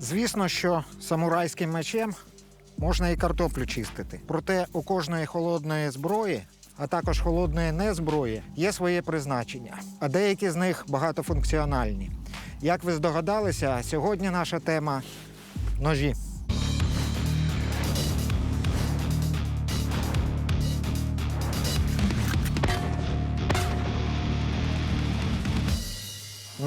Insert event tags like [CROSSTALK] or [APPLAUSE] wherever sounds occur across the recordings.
Звісно, що самурайським мечем можна і картоплю чистити. Проте у кожної холодної зброї, а також холодної незброї, є своє призначення, а деякі з них багатофункціональні. Як ви здогадалися, сьогодні наша тема ножі.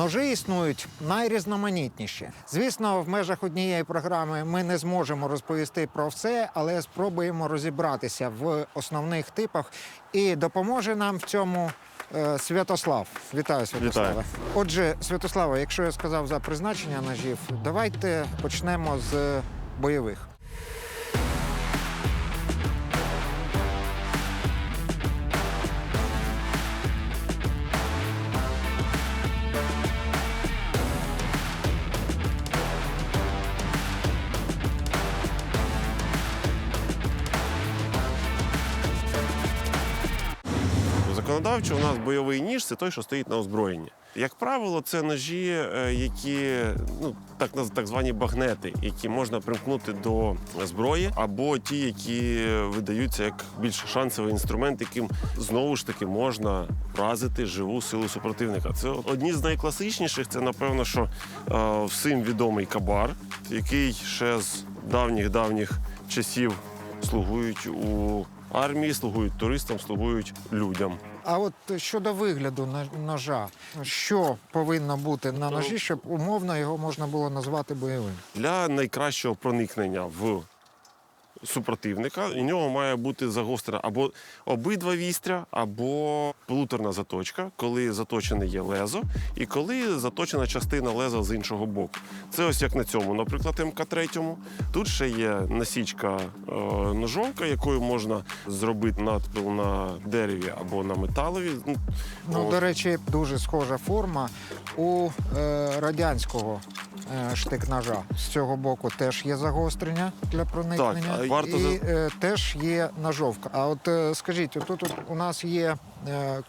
Ножи існують найрізноманітніші. Звісно, в межах однієї програми ми не зможемо розповісти про все, але спробуємо розібратися в основних типах. І допоможе нам в цьому е, Святослав. Вітаю, Святославе. Вітаю. Отже, Святославе, якщо я сказав за призначення ножів, давайте почнемо з бойових. Законодавчо у нас бойовий ніж це той, що стоїть на озброєнні. Як правило, це ножі, е, які ну так так звані багнети, які можна примкнути до зброї, або ті, які видаються як більш шансовий інструмент, яким знову ж таки можна вразити живу силу супротивника. Це одні з найкласичніших. Це напевно, що е, всім відомий кабар, який ще з давніх давніх часів слугують у армії, слугують туристам, слугують людям. А от щодо вигляду ножа, що повинно бути на ножі, щоб умовно його можна було назвати бойовим? Для найкращого проникнення в супротивника у нього має бути загострена або обидва вістря, або полуторна заточка, коли заточене є лезо, і коли заточена частина леза з іншого боку. Це ось як на цьому, наприклад, МК-3. Тут ще є насічка е, ножовка, якою можна зробити надпил на дереві або на металові. Ну, Ну, до речі, дуже схожа форма у е, радянського е, штик-ножа. З цього боку теж є загострення для проникнення. Так, варто і за- е, теж є ножовка. А от е, скажіть, отут от у нас є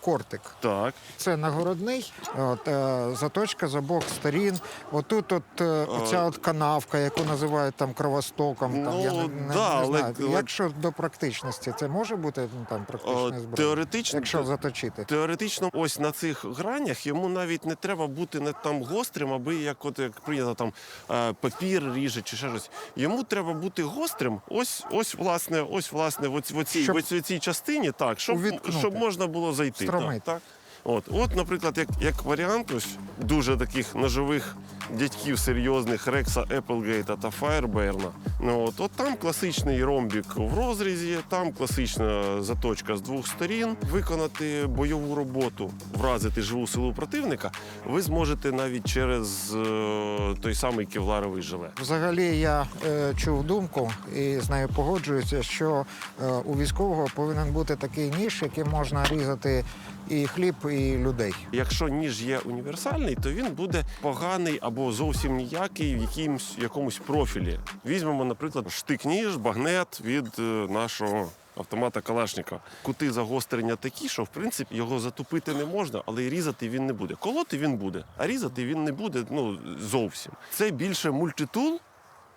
кортик. Так. Це нагородний, от, е, заточка з обох сторін. Отут от е, оця от канавка, яку називають там кровостоком. там, я не, Ну, не, да, не знаю. але- Як щодо практичності, це може бути ну, там практична Е, зброя? Теоретично, Якщо заточити. Теоретично, ось на цих гранях йому навіть не треба бути не там гострим, аби як от як прийнято там е, папір ріже чи ще щось. Йому треба бути гострим. Ось, ось власне, ось власне, в оці- оцій, Щоб в оцій- частині, так, щоб, щоб можна було зайти. Встромити. Так, так. От, от, наприклад, як, як варіант, ось дуже таких ножових дядьків серйозних Рекса Еплгейта та Фаєрберна. Ну, от, от там класичний ромбік в розрізі, там класична заточка з двох сторін. Виконати бойову роботу, вразити живу силу противника, ви зможете навіть через е, той самий кевларовий жилет. Взагалі я е, чув думку і з нею погоджуюся, що е, у військового повинен бути такий ніж, яким можна різати і хліб, і людей. Якщо ніж є універсальний, то він буде поганий або зовсім ніякий в якимсь якомусь профілі. Візьмемо, наприклад, штик-ніж, багнет від е, нашого. Автомата Калашника. Кути загострення такі, що в принципі його затупити не можна, але й різати він не буде. Колоти він буде, а різати він не буде ну зовсім. Це більше мультитул,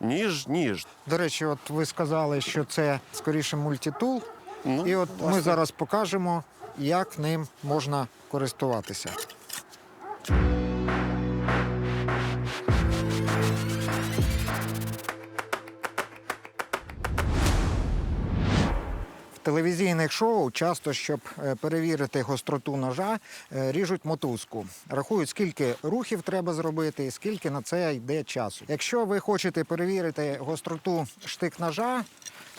ніж ніж. До речі, от ви сказали, що це скоріше мультитул, Ну, і от ми зараз покажемо, як ним можна користуватися. Телевізійних шоу часто, щоб е, перевірити гостроту ножа, е, ріжуть мотузку. Рахують, скільки рухів треба зробити, і скільки на це йде часу. Якщо ви хочете перевірити гостроту штик-ножа,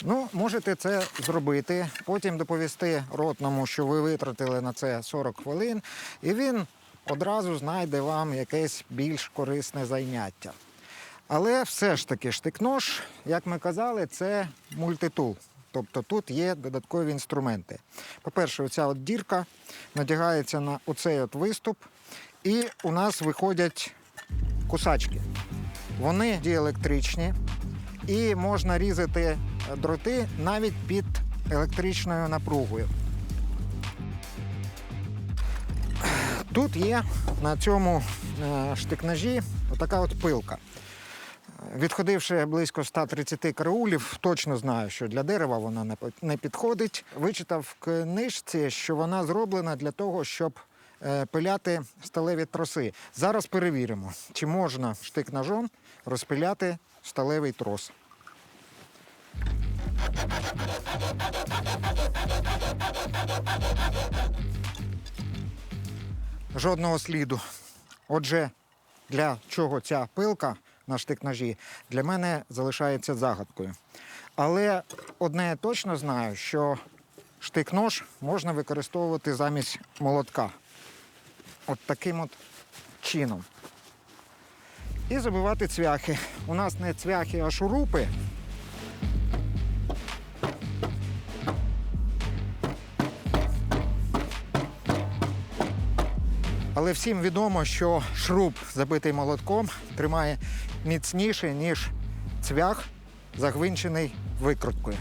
ну можете це зробити. Потім доповісти ротному, що ви витратили на це 40 хвилин, і він одразу знайде вам якесь більш корисне заняття. Але все ж таки штик-нож, як ми казали, це мультитул. Тобто тут є додаткові інструменти. По-перше, оця от дірка надягається на оцей от виступ, і у нас виходять кусачки. Вони діелектричні, і можна різати дроти навіть під електричною напругою. Тут є на цьому е, штик-ножі отака от пилка. Відходивши близько 130 караулів, точно знаю, що для дерева вона не підходить. Вичитав в книжці, що вона зроблена для того, щоб е, пиляти сталеві троси. Зараз перевіримо, чи можна штик-ножом розпиляти сталевий трос. Жодного сліду. Отже, для чого ця пилка на штик-ножі для мене залишається загадкою. Але одне я точно знаю, що штик-нож можна використовувати замість молотка. От таким от чином. І забивати цвяхи. У нас не цвяхи, а шурупи. Але всім відомо, що шруб, забитий молотком, тримає міцніше, ніж цвях, загвинчений викруткою.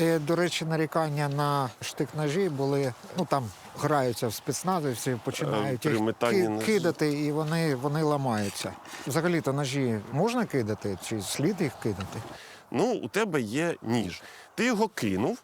Е, До речі, нарікання на штик-ножі були, ну там граються в спецназівці, починають Е, їх ки- кидати, і вони, вони ламаються. Взагалі-то ножі можна кидати, чи слід їх кидати? Ну, у тебе є ніж. Ти його кинув,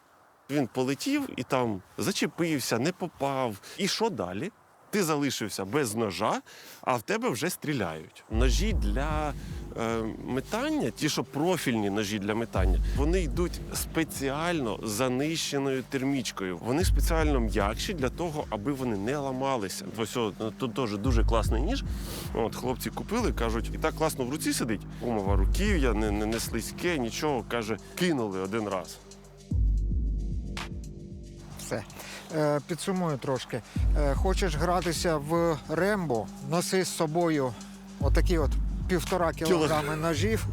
він полетів і там зачепився, не попав. І що далі? Ти залишився без ножа, а в тебе вже стріляють. Ножі для е, метання, ті, що профільні ножі для метання, вони йдуть спеціально занищеною термічкою. Вони спеціально м'якші для того, аби вони не ламалися. Ось тут теж дуже класний ніж. От хлопці купили, кажуть, і так класно в руці сидить. Умова руків'я, не, не, не слизьке, нічого. каже, кинули один раз. Все. Е, підсумую трошки. Е, хочеш гратися в Рембо, носи з собою отакі от півтора кілограми ножів.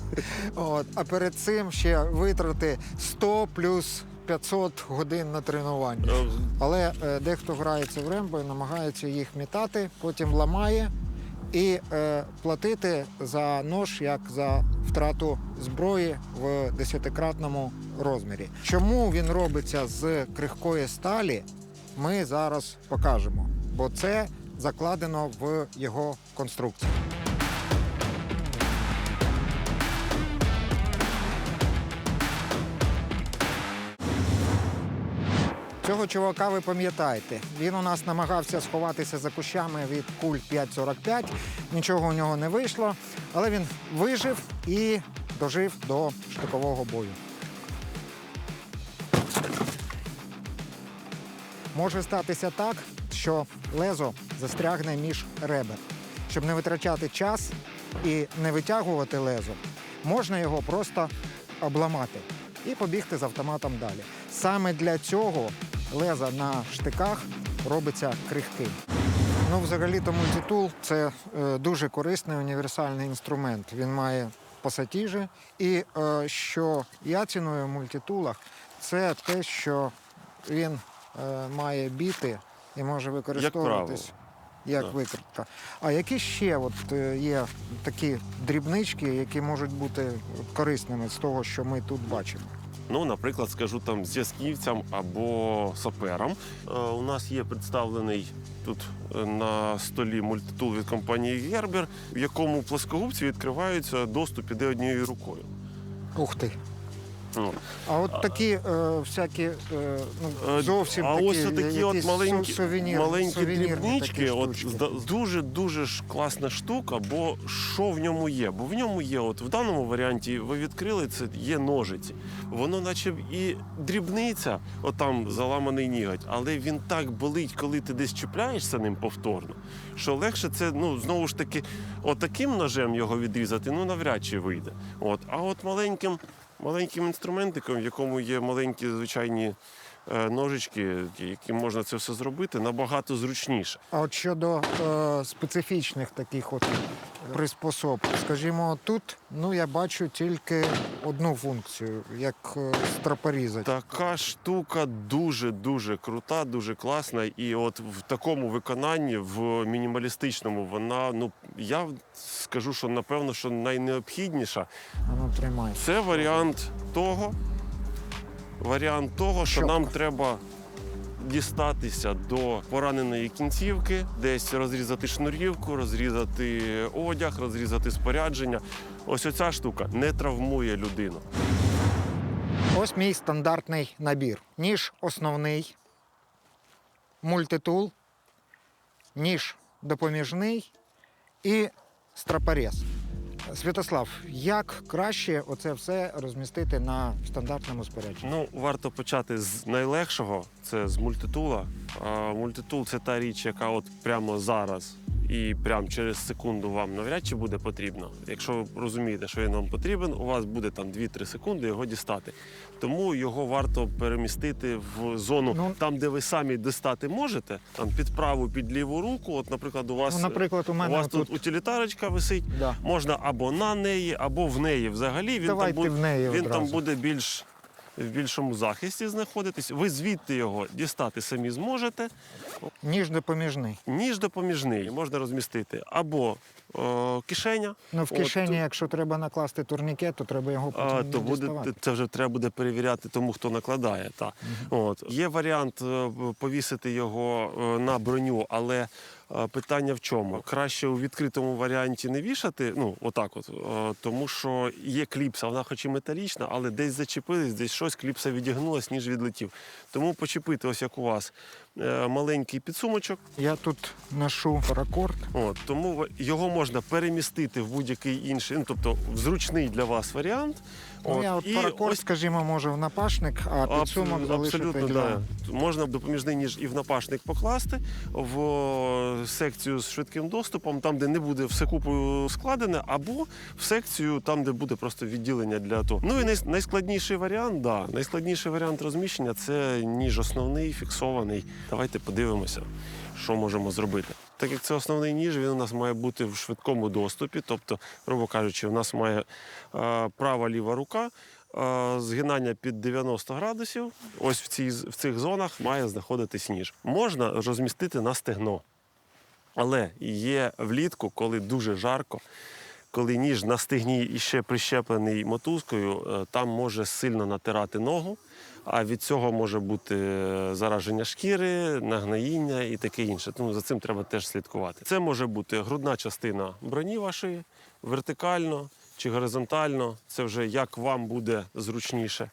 От, а перед цим ще витрати 100 плюс 500 годин на тренування. Але е, дехто грається в Рембо і намагається їх мітати, потім ламає і е, платити за нож як за втрату зброї в десятикратному розмірі. Чому він робиться з крихкої сталі, ми зараз покажемо, бо це закладено в його конструкції. Цього чувака ви пам'ятаєте. Він у нас намагався сховатися за кущами від куль 5.45. Нічого у нього не вийшло, але він вижив і дожив до штикового бою. Може статися так, що лезо застрягне між ребер. Щоб не витрачати час і не витягувати лезо, можна його просто обламати і побігти з автоматом далі. Саме для цього леза на штиках робиться крихким. Ну, взагалі-то мультитул це е, дуже корисний універсальний інструмент. Він має пасатіжі. І е, що я ціную в мультитулах, це те, що він має біти і може використовуватись як Так. викрутка. А які ще от, е, є такі дрібнички, які можуть бути корисними з того, що ми тут бачимо? Ну, наприклад, скажу там зв'язківцям або саперам. Е, у нас є представлений тут е, на столі мультитул від компанії Gerber, в якому плоскогубці відкриваються доступ іде однією рукою. Ух ти! А от такі е, всякі е, ну, Е, зовсім а такі, ось такі от якісь маленькі, су- сувенір, маленькі сувенірні дрібнички, от штучки. дуже дуже ж класна штука, бо що в ньому є? Бо в ньому є, от в даному варіанті ви відкрили це, є ножиці. Воно, наче б і дрібниця, от там заламаний ніготь, але він так болить, коли ти десь чіпляєшся ним повторно, що легше це, ну знову ж таки, отаким ножем його відрізати, ну навряд чи вийде. От, а от маленьким. Маленьким інструментиком, в якому є маленькі звичайні е, ножички, яким можна це все зробити, набагато зручніше. А от щодо е, специфічних таких от приспособ, скажімо, тут ну я бачу тільки одну функцію, як е, стропорізати. Така штука дуже дуже крута, дуже класна. І от в такому виконанні, в мінімалістичному, вона ну я скажу, що напевно, що найнеобхідніша. А ну тримай. Це варіант того, варіант того, що Щопка. нам треба дістатися до пораненої кінцівки, десь розрізати шнурівку, розрізати одяг, розрізати спорядження. Ось оця штука не травмує людину. Ось мій стандартний набір. Ніж основний, мультитул, ніж допоміжний і страпорез. Святослав, як краще оце все розмістити на стандартному спорядженні? Ну, варто почати з найлегшого, це з мультитула. А мультитул це та річ, яка от прямо зараз і прямо через секунду вам навряд чи буде потрібно. Якщо ви розумієте, що він вам потрібен, у вас буде там 2-3 секунди його дістати. Тому його варто перемістити в зону Ну, там, де ви самі дістати можете, там під праву, під ліву руку. От, наприклад, у вас, Ну, наприклад, у у вас тут утилітарочка висить. Да. Можна або на неї, або в неї. Взагалі він Давайте там буде, в неї він там буде більш в більшому захисті знаходитись. Ви звідти його дістати самі зможете. Ніж допоміжний. Ніж допоміжний можна розмістити або о, кишеня. Ну, в кишені, тут- якщо треба накласти турнікет, то треба його потім А, то буде це вже треба буде перевіряти тому, хто накладає. Та. От. Є варіант е, повісити його е, на броню, але е, питання в чому? Краще у відкритому варіанті не вішати, ну отак, от, е, тому що є кліпса, вона хоч і металічна, але десь зачепились, десь щось кліпса відігнулась, ніж відлетів. Тому почепити, ось як у вас, е, маленький підсумочок. Я тут ношу паракорд. От, тому його можна перемістити в будь-який інший, ну тобто в зручний для вас варіант. Ну, я от і паракорд, ось скажімо, можу в напашник, а підсумок Абсолютно, залишити абсолютно, для... да. Можна допоміжний ніж і в напашник покласти в о, секцію з швидким доступом, там, де не буде все купою складене, або в секцію, там, де буде просто відділення для того. Ну і най- найскладніший варіант, да, найскладніший варіант розміщення це ніж основний, фіксований. Давайте подивимося, що можемо зробити. Так як це основний ніж, він у нас має бути в швидкому доступі, тобто, грубо кажучи, у нас має е, права ліва рука. Е, Згинання під 90 градусів. Ось в, цій, в цих зонах має знаходитись ніж. Можна розмістити на стегно. Але є влітку, коли дуже жарко, коли ніж на стегні і ще прищеплений мотузкою, е, там може сильно натирати ногу, а від цього може бути е, зараження шкіри, нагноїння і таке інше. Тому за цим треба теж слідкувати. Це може бути грудна частина броні вашої, вертикально чи горизонтально. Це вже як вам буде зручніше.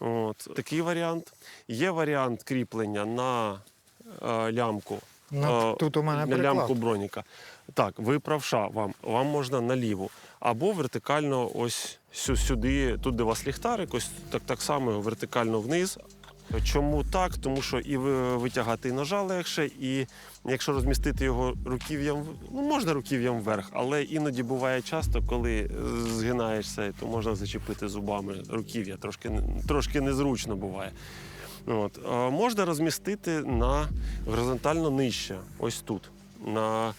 От. Такий варіант. Є варіант кріплення на е, лямку. Е, тут у мене на приклад. лямку броніка. Так, ви правша, вам, вам можна наліву. Або вертикально ось сюди, тут де у вас ліхтарик, ось так, так само вертикально вниз. Чому так? Тому що і витягати і ножа легше, і якщо розмістити його руків'ям, ну можна руків'ям вверх, але іноді буває часто, коли е, згинаєшся, то можна зачепити зубами руків'я. Трошки, трошки незручно буває. От. Е, Можна розмістити на горизонтально нижче, ось тут, на,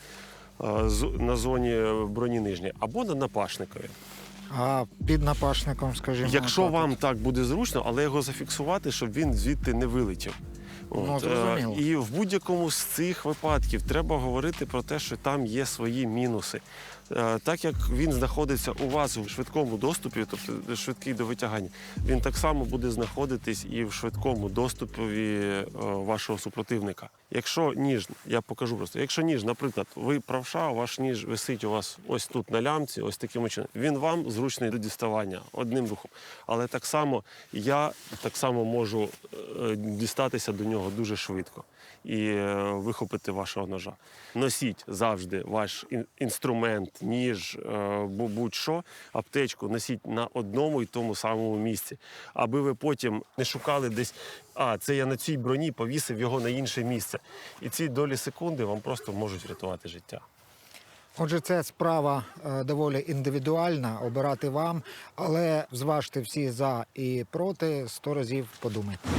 на зоні броні нижньої, або на напашникові. А під напашником, скажімо. Якщо так вам так буде зручно, але його зафіксувати, щоб він звідти не вилетів. Ну, е, і в будь-якому з цих випадків треба говорити про те, що там є свої мінуси. Е, Так як він знаходиться у вас у швидкому доступі, тобто швидкий до витягання, він так само буде знаходитись і в швидкому доступі е, вашого супротивника. Якщо ніж, я покажу просто, якщо ніж, наприклад, ви правша, ваш ніж висить у вас ось тут на лямці, ось таким чином, він вам зручний до діставання одним рухом. Але так само я так само можу е, дістатися до нього дуже швидко і е, вихопити вашого ножа. Носіть завжди ваш ін- інструмент, ніж, е, будь-що, аптечку носіть на одному і тому самому місці, аби ви потім не шукали десь. А, це я на цій броні повісив його на інше місце. І ці долі секунди вам просто можуть врятувати життя. Отже, це справа е, доволі індивідуальна, обирати вам, але зважте всі за і проти, сто разів подумайте.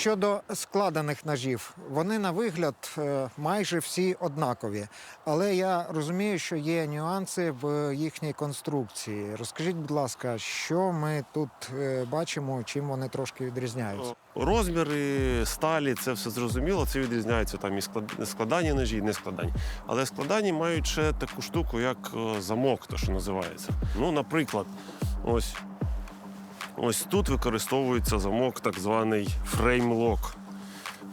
Щодо складених ножів, вони на вигляд е, майже всі однакові, але я розумію, що є нюанси в їхній конструкції. Розкажіть, будь ласка, що ми тут е, бачимо, чим вони трошки відрізняються? Розміри, сталі, це все зрозуміло. Це відрізняється там і склад- складання ножі, і не складання. Але складання мають ще таку штуку, як е, замок, то що називається. Ну, наприклад, ось, ось тут використовується замок, так званий фреймлок.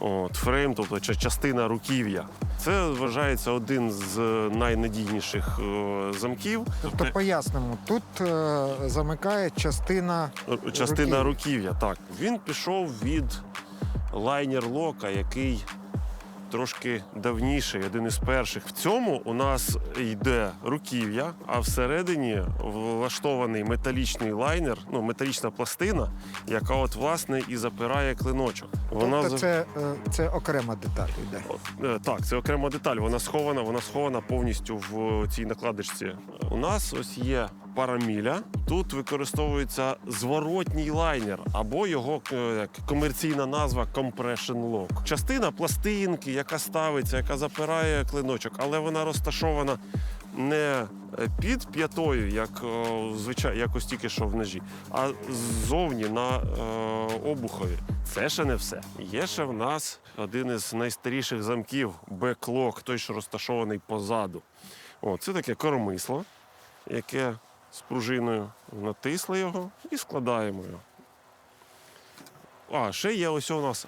От, фрейм, тобто частина руків'я. Це вважається один з найнадійніших е, замків. Тобто пояснимо, тут е, замикає частина Р- Частина руків'я. руків'я, так. Він пішов від лайнер лока, який трошки давніший, один із перших. В цьому у нас йде руків'я, а всередині влаштований металічний лайнер, ну, металічна пластина, яка от власне і запирає клиночок. Вона тобто це, е, це окрема деталь йде. Е, Так, це окрема деталь. Вона схована, вона схована повністю в цій накладочці. У нас ось є параміля. Тут використовується зворотній лайнер або його е, як комерційна назва compression lock. Частина пластинки, яка ставиться, яка запирає клиночок, але вона розташована не е, під п'ятою, як звичайно, якось тільки що в ножі, а ззовні на е, обухові. Це ще не все. Є ще в нас один із найстаріших замків беклок, той, що розташований позаду. О, це таке коромисло, яке з пружиною натисли його і складаємо його. А, ще є ось у нас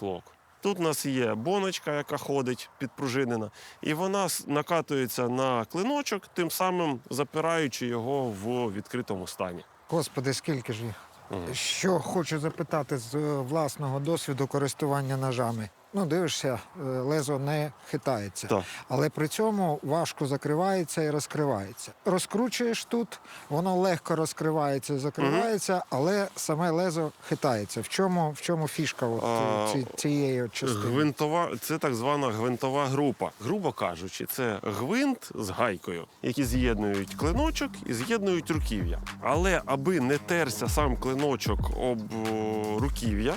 Lock. Тут у нас є боночка, яка ходить підпружинена, і вона накатується на клиночок, тим самим запираючи його в відкритому стані. Господи, скільки ж їх? Мгм. Що хочу запитати з е, власного досвіду користування ножами. Ну, дивишся, е, лезо не хитається. Так. Але при цьому важко закривається і розкривається. Розкручуєш тут, воно легко розкривається і закривається, але саме лезо хитається. В чому, в чому фішка от, А, ці, цієї частини? Гвинтова, це так звана гвинтова група. Грубо кажучи, це гвинт з гайкою, які з'єднують клиночок і з'єднують руків'я. Але аби не терся сам клиночок об руків'я,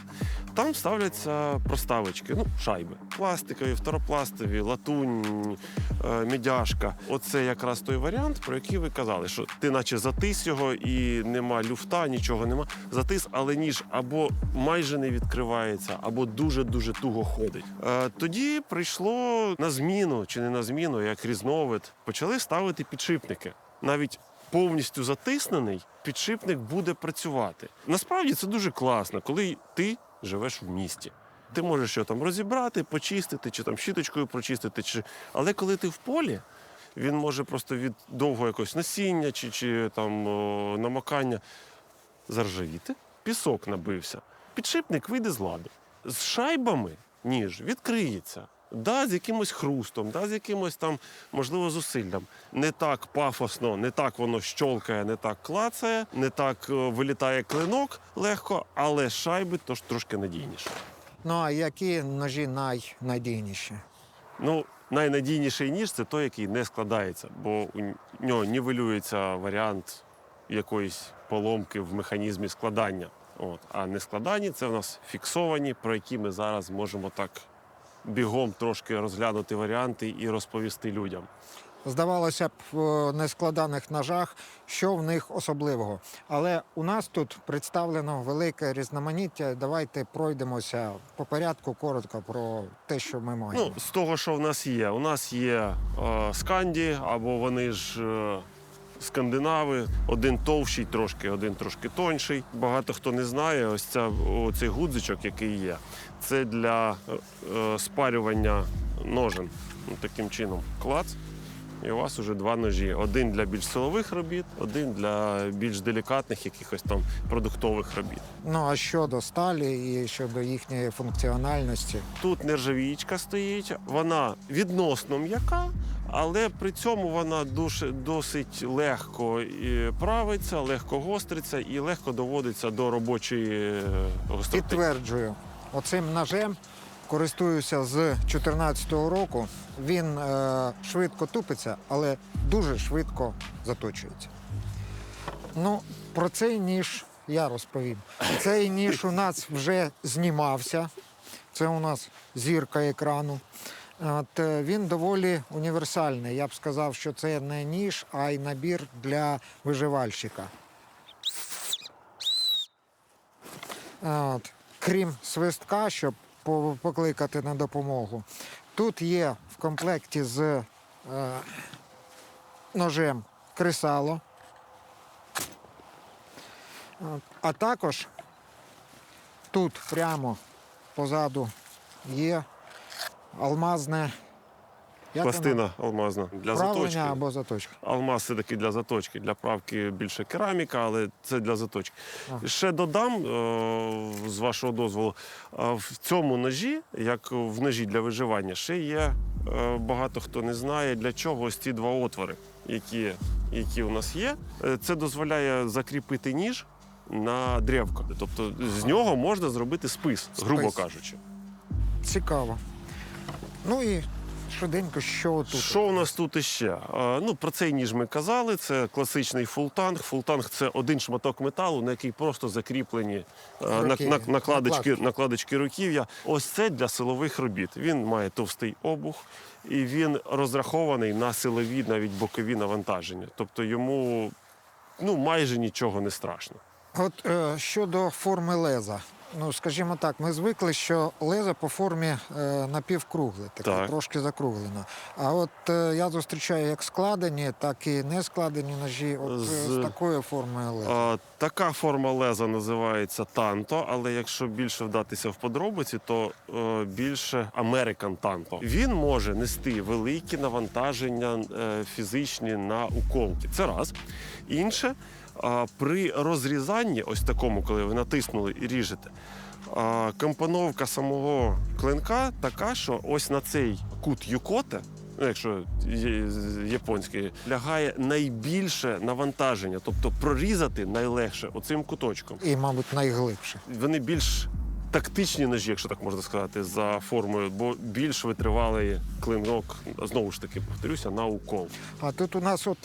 там ставляться проставочки, ну, шайби. Пластикові, второпластові, латунь, е, мідяшка. Оце якраз той варіант, про який ви казали, що ти наче затис його і нема люфта, нічого нема. Затис, але ніж або майже не відкривається, або дуже-дуже туго ходить. Е, тоді прийшло на зміну чи не на зміну, як різновид, почали ставити підшипники. Навіть повністю затиснений, підшипник буде працювати. Насправді це дуже класно, коли ти живеш в місті. Ти можеш його там розібрати, почистити, чи там щіточкою прочистити. Чи... Але коли ти в полі, він може просто від довго якогось насіння чи, чи там о, намокання заржавіти, пісок набився. Підшипник вийде з ладу. З шайбами ніж відкриється. Да, з якимось хрустом, да, з якимось там, можливо, зусиллям. Не так пафосно, не так воно щолкає, не так клацає, не так е, вилітає клинок легко, але шайби тож трошки надійніше. Ну а які ножі найнадійніші? Ну, найнадійніший ніж це той, який не складається, бо у нього нівелюється варіант якоїсь поломки в механізмі складання. От. А не складані це в нас фіксовані, про які ми зараз можемо так бігом трошки розглянути варіанти і розповісти людям. Здавалося б, в нескладаних ножах, що в них особливого. Але у нас тут представлено велике різноманіття. Давайте пройдемося по порядку коротко про те, що ми маємо. Ну, з того, що в нас є, у нас є е, сканді, або вони ж е, скандинави, один товщий трошки, один трошки тонший. Багато хто не знає, ось ця, цей гудзичок, який є, це для е, спарювання ножен. Ну, таким чином, клац. І у вас вже два ножі: один для більш силових робіт, один для більш делікатних якихось там продуктових робіт. Ну а щодо сталі і щодо їхньої функціональності, Тут нержавіючка стоїть, вона відносно м'яка, але при цьому вона досить легко правиться, легко гостриться і легко доводиться до робочої е, гостроти. підтверджую, оцим ножем користуюся з 2014 року. Він е, швидко тупиться, але дуже швидко заточується. Ну, про цей ніж я розповім. Цей ніж у нас вже знімався. Це у нас зірка екрану. От, е, він доволі універсальний. Я б сказав, що це не ніж, а й набір для виживальщика. От, крім свистка, щоб покликати на допомогу. Тут є в комплекті з е, ножем кресало. А також тут прямо позаду є алмазне як? Пластина алмазна для заточки. або заточка. Алмаз це такий для заточки, для правки більше кераміка, але це для заточки. Ага. Ще додам е, з вашого дозволу, е, в цьому ножі, як в ножі для виживання, ще є е, багато хто не знає, для чого ось ці два отвори, які, які у нас є. Це дозволяє закріпити ніж на древко. Тобто з нього можна зробити спис, грубо кажучи. Цікаво. Ну і швиденько, що тут? Що у нас тут іще? Ну, про цей ніж ми казали. Це класичний фултанг. Фултанг це один шматок металу, на який просто закріплені е, накладочки, накладочки руків'я. Ось це для силових робіт. Він має товстий обух і він розрахований на силові, навіть бокові навантаження. Тобто йому ну, майже нічого не страшно. От е, щодо форми леза. Ну, скажімо так, ми звикли, що лезо по формі е, напівкругле, таке Так. трошки закруглено. А от е, я зустрічаю як складені, так і не складені ножі от, е, з... З- такою формою леза. А, така форма леза називається танто, але якщо більше вдатися в подробиці, то е, більше American танто. Він може нести великі навантаження е, фізичні на уколки. Це раз. Інше, при розрізанні, ось такому, коли ви натиснули і ріжете. Компоновка самого клинка така, що ось на цей кут юкоте, ну, якщо японський, лягає найбільше навантаження, тобто прорізати найлегше оцим куточком. І, мабуть, найглибше. Вони більш тактичні ножі, якщо так можна сказати, за формою, бо більш витривалий клинок, знову ж таки, повторюся, на укол. А тут у нас от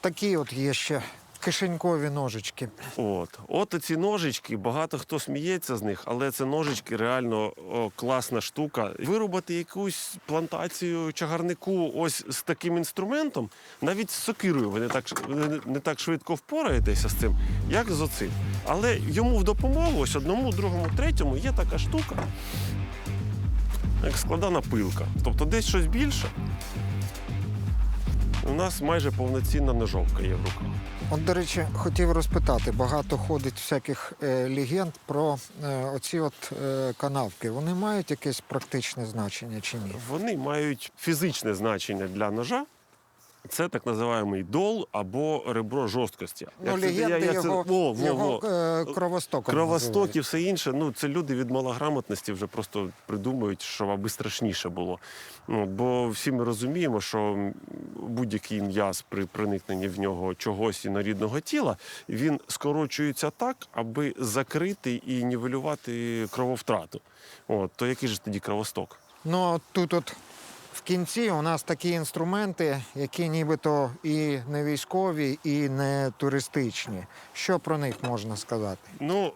такі от є ще кишенькові ножички. От, от ці ножички, багато хто сміється з них, але це ножички реально о, класна штука. Вирубати якусь плантацію чагарнику ось з таким інструментом, навіть з сокирою, ви не так, не так швидко впораєтеся з цим, як з оцим. Але йому в допомогу, ось одному, другому, третьому є така штука, як складана пилка. Тобто десь щось більше. У нас майже повноцінна ножовка є в руках. От, до речі, хотів розпитати, багато ходить всяких е, легенд про е, оці от е, канавки. Вони мають якесь практичне значення чи ні? Вони мають фізичне значення для ножа. Це так називаємий дол або ребро жорсткості. Ну, Як це- я- я це- його, во, його во. е, кровостоком Кровосток і все інше. Ну це люди від малограмотності вже просто придумують, що аби страшніше було. Ну бо всі ми розуміємо, що будь-який м'яз при проникненні в нього чогось інорідного тіла він скорочується так, аби закрити і нівелювати крововтрату. От то який же тоді кровосток? Ну, тут от кінці у нас такі інструменти, які нібито і не військові, і не туристичні. Що про них можна сказати? Ну,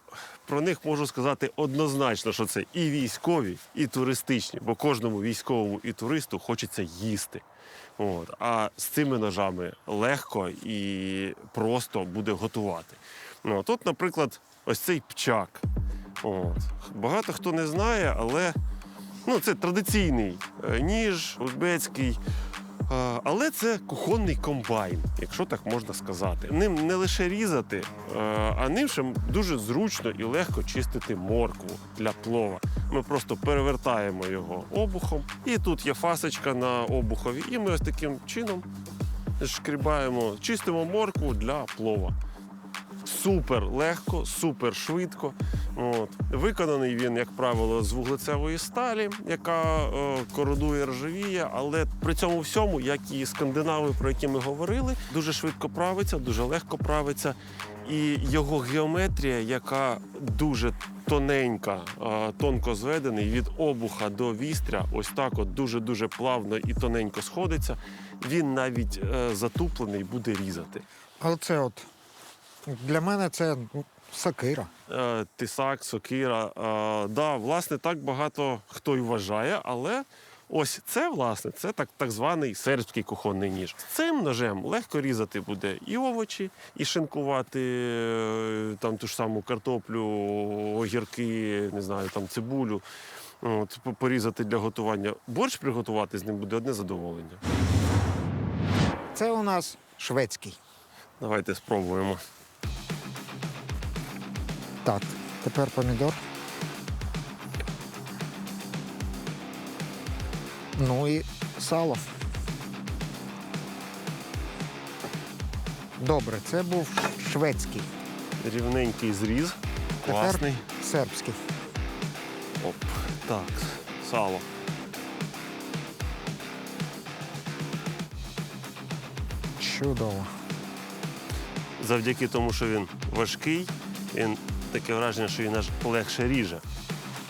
про них можу сказати однозначно, що це і військові, і туристичні, бо кожному військовому і туристу хочеться їсти. От. А з цими ножами легко і просто буде готувати. Ну, тут, наприклад, ось цей пчак. От. Багато хто не знає, але ну, це традиційний е, ніж узбецький. Але це кухонний комбайн, якщо так можна сказати. Ним не лише різати, е, а ним ще дуже зручно і легко чистити моркву для плова. Ми просто перевертаємо його обухом, і тут є фасочка на обухові, і ми ось таким чином шкрібаємо, чистимо моркву для плова. Супер легко, супер швидко. От. Виконаний він, як правило, з вуглецевої сталі, яка е, кородує ржавіє, але при цьому всьому, як і скандинави, про які ми говорили, дуже швидко правиться, дуже легко правиться. І його геометрія, яка дуже тоненька, е, тонко зведений від обуха до вістря, ось так от дуже-дуже плавно і тоненько сходиться. Він навіть е, затуплений буде різати. А оце от для мене це ну, сокира. Е, Тисак, сокира. Е, Да, власне, так багато хто й вважає, але ось це, власне, це так, так званий сербський кухонний ніж. З цим ножем легко різати буде і овочі, і шинкувати е, там ту ж саму картоплю, огірки, не знаю, там цибулю. От, порізати для готування. Борщ приготувати з ним буде одне задоволення. Це у нас шведський. Давайте спробуємо. Так, тепер помідор. Ну і сало. Добре, це був шведський, Рівненький зріз. Тепер- сербський. Оп. Так, сало. Чудово. Завдяки тому, що він важкий, він таке враження, що він аж легше ріже.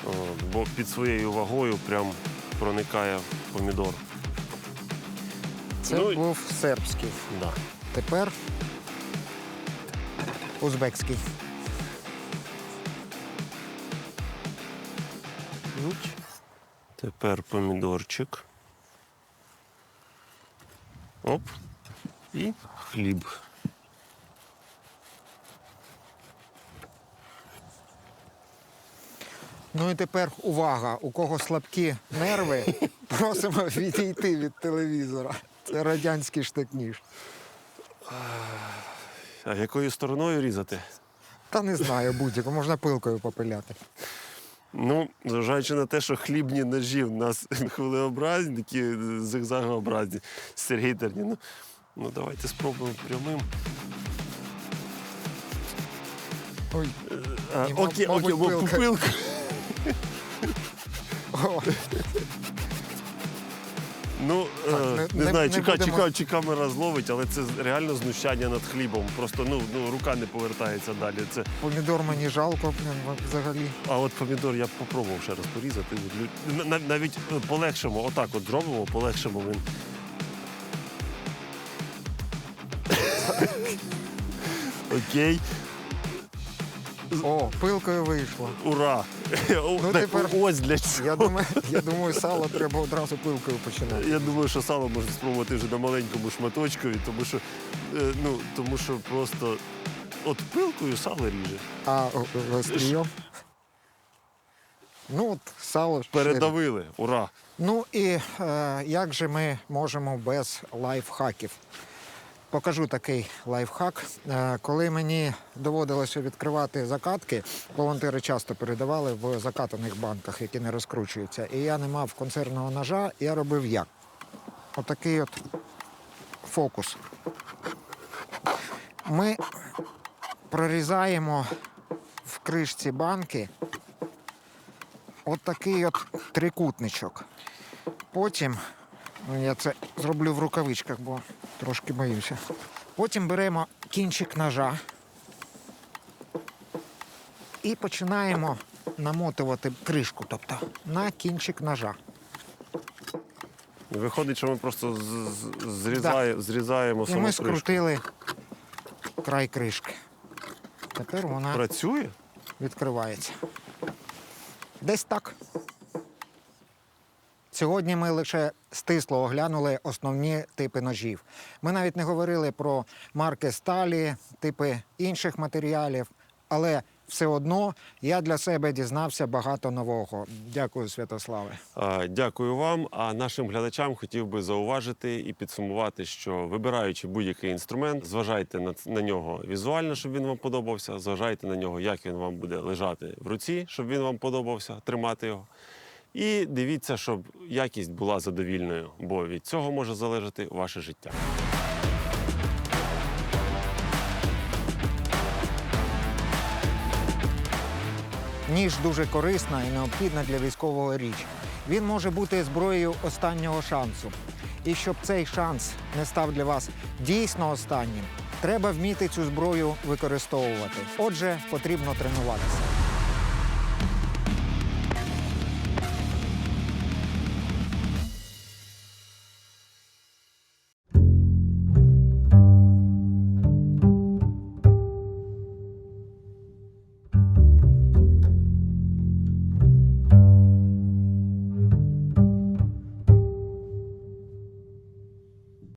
О, бо під своєю вагою прям проникає в помідор. Це Ну і- був сербський. Да. Тепер узбекський. Тепер помідорчик. Оп. І хліб. Ну і тепер увага! У кого слабкі нерви, [LAUGHS] просимо відійти від телевізора. Це радянський штик-ніж. А якою стороною різати? Та не знаю, будь-яку, можна пилкою попиляти. Ну, зважаючи на те, що хлібні ножі в нас хвилеобразні, такі зигзагообразні. Сергій Терні, ну, ну давайте спробуємо прямим. Ой, А, окей, окей, бо пилка. [LAUGHS] Ну, е, Так, не, не- не- знаю, не чекай, будемо- чекай, чи камера зловить, але це реально знущання над хлібом. Просто ну, ну, рука не повертається далі. Це... помідор мені жалко, блін, взагалі. А от помідор я б попробував ще раз порізати. Лю- на- Навіть е, полегшимо, отак от зробимо, полегшимо він. [LAUGHS] Окей, О, пилкою вийшло. ура! Ну, тепер- Ось для цього. Я думаю, я думаю, сало треба одразу пилкою починати. Я думаю, що сало можна спробувати вже на маленькому шматочкові, тому що, е, ну, тому що просто от пилкою сало ріже. А о, о, острієм? Ну, от сало. Передавили. Ура! Ну і е, як же ми можемо без лайфхаків? Покажу такий лайфхак. Е, коли мені доводилося відкривати закатки, волонтери часто передавали в закатаних банках, які не розкручуються. І я не мав консервного ножа, я робив як? Отакий от фокус. Ми прорізаємо в кришці банки от такий от трикутничок. Потім, ну, я це зроблю в рукавичках, бо трошки боюся. Потім беремо кінчик ножа і починаємо намотувати кришку, тобто на кінчик ножа. Виходить, що ми просто зрізає, зрізаємо І саму ми кришку. скрутили край кришки. Тепер вона Працює? відкривається. Десь так. Сьогодні ми лише стисло оглянули основні типи ножів. Ми навіть не говорили про марки сталі, типи інших матеріалів, але все одно я для себе дізнався багато нового. Дякую, Святославе. Дякую вам. А нашим глядачам хотів би зауважити і підсумувати, що вибираючи будь-який інструмент, зважайте на, на нього візуально, щоб він вам подобався. Зважайте на нього, як він вам буде лежати в руці, щоб він вам подобався, тримати його. І дивіться, щоб якість була задовільною, бо від цього може залежати ваше життя. Ніж дуже корисна і необхідна для військового річ. Він може бути зброєю останнього шансу. І щоб цей шанс не став для вас дійсно останнім, треба вміти цю зброю використовувати. Отже, потрібно тренуватися.